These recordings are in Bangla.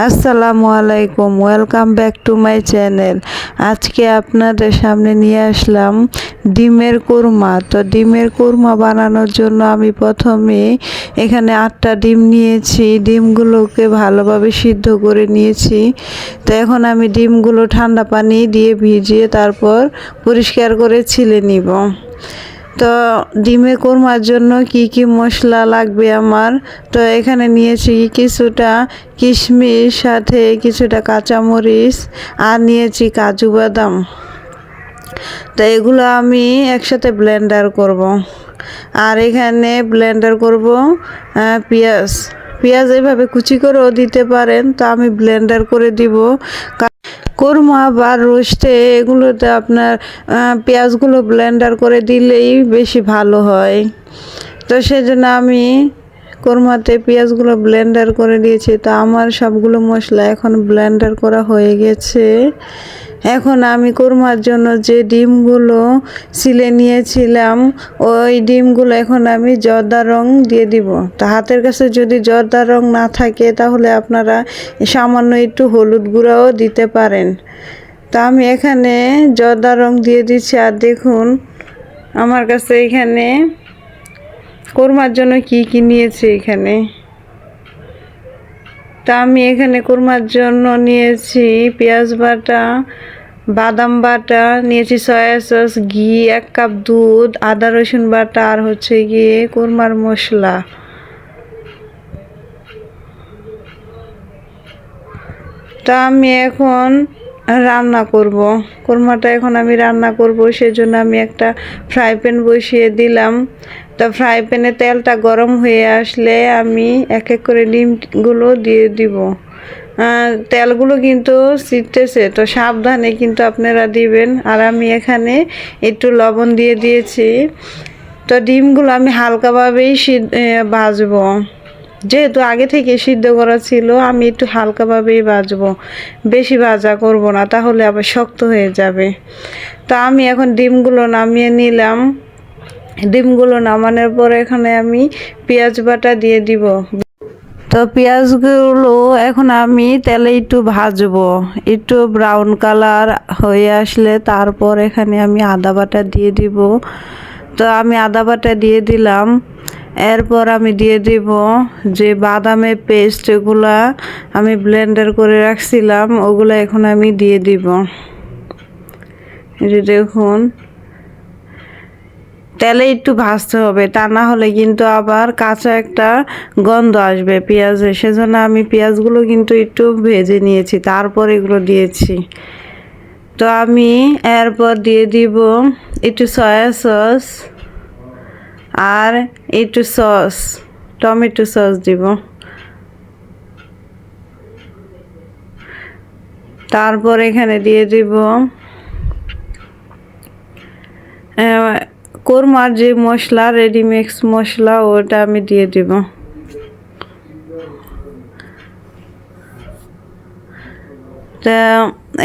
আসসালামু আলাইকুম, welcome back to my channel. আজকে আপনাদের সামনে নিয়ে আসলাম ডিমের কুরমা। তো ডিমের কুরমা বানানোর জন্য আমি প্রথমে এখানে আটটা ডিম নিয়েছি। ডিমগুলোকে ভালোভাবে সিদ্ধ করে নিয়েছি। তো এখন আমি ডিমগুলো ঠান্ডা পানি দিয়ে ভিজিয়ে তারপর পরিষ্কার করে ছিলে নিব। তো ডিমে কোরমার জন্য কি কি মশলা লাগবে আমার? তো এখানে নিয়েছি কিছুটা কিশমিশ, সাথে কিছুটা কাঁচামরিচ আর নিয়েছি কাজু বাদাম। তো এগুলো আমি একসাথে ব্লেন্ডার করব। আর এখানে ব্লেন্ডার করব পেঁয়াজ। পেঁয়াজ এভাবে কুচি করেও দিতে পারেন, তো আমি ব্লেন্ডার করে দিব। কোরমা বা রোস্টে এগুলোতে আপনার পেঁয়াজগুলো ব্লেন্ডার করে দিলেই বেশি ভালো হয়। তো সেজন্য আমি কোরমাতে পেঁয়াজগুলো ব্লেন্ডার করে দিয়েছি তো আমার সবগুলো মশলা এখন ব্লেন্ডার করা হয়ে গেছে। এখন আমি কোরমার জন্য যে ডিমগুলো ছিলে নিয়েছিলাম, ওই ডিমগুলো এখন আমি জর্দা রং দিয়ে দিব। তো হাতের কাছে যদি জর্দা রং না থাকে, তাহলে আপনারা সামান্য একটু হলুদ গুঁড়াও দিতে পারেন। তো আমি এখানে জর্দা রং দিয়ে দিচ্ছি, আর দেখুন, আমার কাছে এখানে কোরমার জন্য কি কি নিয়েছি এখানে? তা আমি এখানে কোরমার জন্য নিয়েছি পেঁয়াজ বাটা, বাদাম বাটা, নিয়েছি সয়া সস, ঘি, এক কাপ দুধ, আদা রসুন বাটা আর হচ্ছে গিয়ে কোরমার মশলা। তা আমি এখন রান্না করব। কোরমাটা এখন আমি রান্না করব, সেজন্য আমি একটা ফ্রাই প্যান বসিয়ে দিলাম। তো ফ্রাই প্যানে তেলটা গরম হয়ে আসলে আমি এক এক করে ডিমগুলো দিয়ে দিব। তেলগুলো কিন্তু ছিটতেছে, তো সাবধানে কিন্তু আপনারা দিবেন। আর আমি এখানে একটু লবণ দিয়ে দিয়েছি। তো ডিমগুলো আমি হালকাভাবেই ভাজবো। যেহেতু আগে থেকে সিদ্ধ করা ছিল, আমি একটু হালকাভাবেই ভাজবো বেশি ভাজা করব না, তাহলে আবার শক্ত হয়ে যাবে। তো আমি এখন ডিমগুলো নামিয়ে নিলাম। ডিমগুলো নামানোর পর এখানে আমি পেঁয়াজ বাটা দিয়ে দিব। তো পেঁয়াজগুলো এখন আমি তেলে একটু ভাজবো। একটু ব্রাউন কালার হয়ে আসলে তারপর এখানে আমি আদা বাটা দিয়ে দিব। তো আমি আদা বাটা দিয়ে দিলাম। এরপর আমি দিয়ে দিব যে বাদামের পেস্ট এগুলা আমি ব্লেন্ডার করে রাখছিলাম, ওগুলো এখন আমি দিয়ে দিব। যে দেখুন, তেলে একটু ভাজতে হবে, তা না হলে কিন্তু আবার কাঁচা একটা গন্ধ আসবে পেঁয়াজে। সেজন্য আমি পেঁয়াজগুলো কিন্তু একটু ভেজে নিয়েছি, তারপর এগুলো দিয়েছি। তো আমি এরপর দিয়ে দিব একটু সয়া সস আর একটু সস, টমেটো সস দিব। তারপর এখানে দিয়ে দিব কোরমার যে মশলা, রেডিমিক্স মশলা, ওটা আমি দিয়ে দিব। তা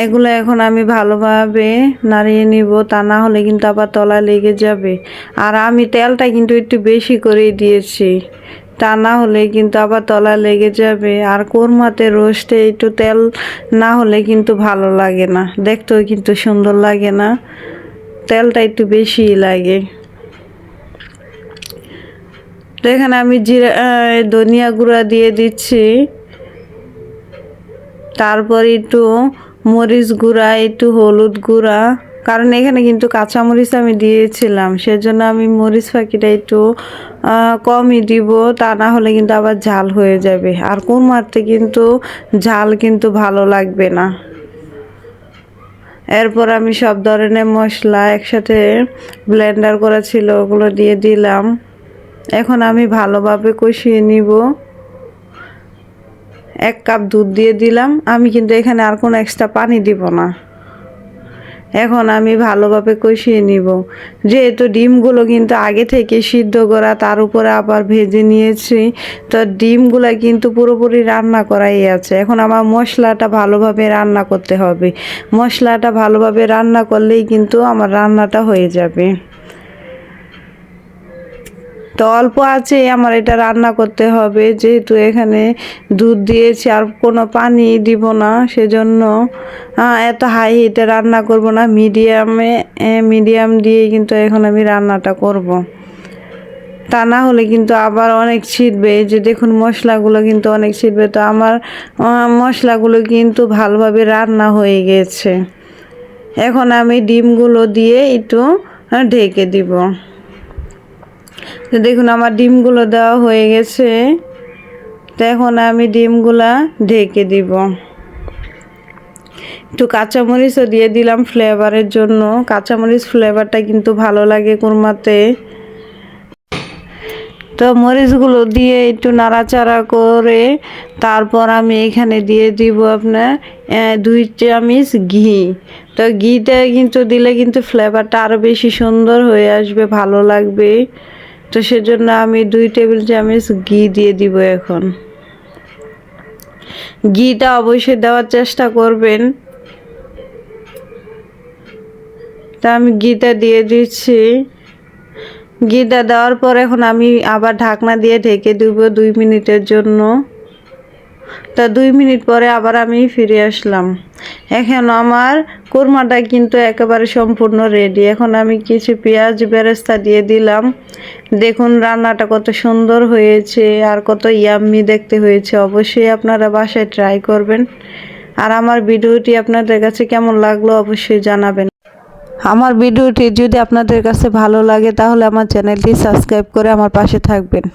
এগুলো এখন আমি ভালোভাবে নাড়িয়ে নিব, তা না হলে কিন্তু আবার তলা লেগে যাবে। আর আমি তেলটা কিন্তু একটু বেশি করেই দিয়েছি, তা না হলে কিন্তু আবার তলা লেগে যাবে। আর কোরমাতে রোস্টে একটু তেল না হলে কিন্তু ভালো লাগে না, দেখতেও কিন্তু সুন্দর লাগে না। তেলটা একটু বেশি লাগে। এখানে আমি জিরা ধনিয়া গুঁড়া দিয়ে দিচ্ছি। তারপর একটু মরিচ গুঁড়া, একটু হলুদ গুঁড়া। কারণ এখানে কিন্তু কাঁচামরিচ আমি দিয়েছিলাম, সেজন্য আমি মরিচ ফাঁকিটা একটু কমই দিব, তা না হলে কিন্তু আবার ঝাল হয়ে যাবে। আর কোন মারতে কিন্তু ঝাল কিন্তু ভালো লাগবে না। এরপর আমি সব ধরনের মশলা একসাথে ব্লেন্ডার করা ছিল, ওগুলো দিয়ে দিলাম। এখন আমি ভালোভাবে কষিয়ে নিব। এক কাপ দুধ দিয়ে দিলাম। আমি কিন্তু এখানে আর কোনো এক্সট্রা পানি দিব না। এখন আমি ভালোভাবে কষিয়ে নিব। যেহেতু ডিমগুলো কিন্তু আগে থেকে সিদ্ধ করা, তার উপরে আবার ভেজে নিয়েছি, তো ডিমগুলো কিন্তু পুরোপুরি রান্না করাই আছে। এখন আমার মশলাটা ভালোভাবে রান্না করতে হবে। মশলাটা ভালোভাবে রান্না করলেই কিন্তু আমার রান্নাটা হয়ে যাবে। তো অল্প আছে আমার এটা রান্না করতে হবে। যেহেতু এখানে দুধ দিয়েছি, আর কোনো পানি দিব না, সেজন্য এত হাই হিটে রান্না করব না। মিডিয়ামে মিডিয়াম দিয়ে কিন্তু এখন আমি রান্নাটা করব। তা না হলে কিন্তু আবার অনেক ছিটবে। যে দেখুন, মশলাগুলো কিন্তু অনেক ছিটবে। তো আমার মশলাগুলো কিন্তু ভালোভাবে রান্না হয়ে গেছে। এখন আমি ডিমগুলো দিয়ে একটু ঢেকে দিব। তো দেখুন, আমার ডিমগুলো দেওয়া হয়ে গেছে। তো এখন আমি ডিমগুলা ঢেকে দিব। একটু কাঁচামরিচও দিয়ে দিলাম ফ্লেভারের জন্য। কাঁচামরিচ ফ্লেভারটা কিন্তু ভালো লাগে কুরমাতে। তো মরিচগুলো দিয়ে একটু নাড়াচাড়া করে তারপর আমি এখানে দিয়ে দিব আপনার দুই চামচ ঘি। তো ঘিটা কিন্তু দিলে কিন্তু ফ্লেভারটা আরও বেশি সুন্দর হয়ে আসবে, ভালো লাগবে। তো সেজন্য আমি দুই টেবিল চামচ ঘি দিয়ে দিব এখন। ঘিটা অবশ্যই দেওয়ার চেষ্টা করবেন। তা আমি ঘিটা দিয়ে দিচ্ছি। ঘিটা দেওয়ার পর এখন আমি আবার ঢাকনা দিয়ে ঢেকে দেবো দুই মিনিটের জন্য। তা দুই মিনিট পরে আবার আমি ফিরে আসলাম। এখন আমার কোরমাটা কিন্তু একেবারে সম্পূর্ণ রেডি এখন আমি কিছু পেঁয়াজ বেরেস্তা দিয়ে দিলাম। দেখুন রান্নাটা কত সুন্দর হয়েছে আর কত ইয়াম্মি দেখতে হয়েছে। অবশ্যই আপনারা বাসায় ট্রাই করবেন। আর আমার ভিডিওটি আপনাদের কাছে কেমন লাগল অবশ্যই জানাবেন। আমার ভিডিওটি যদি আপনাদের কাছে ভালো লাগে তাহলে আমার চ্যানেলটি সাবস্ক্রাইব করে আমার পাশে থাকবেন।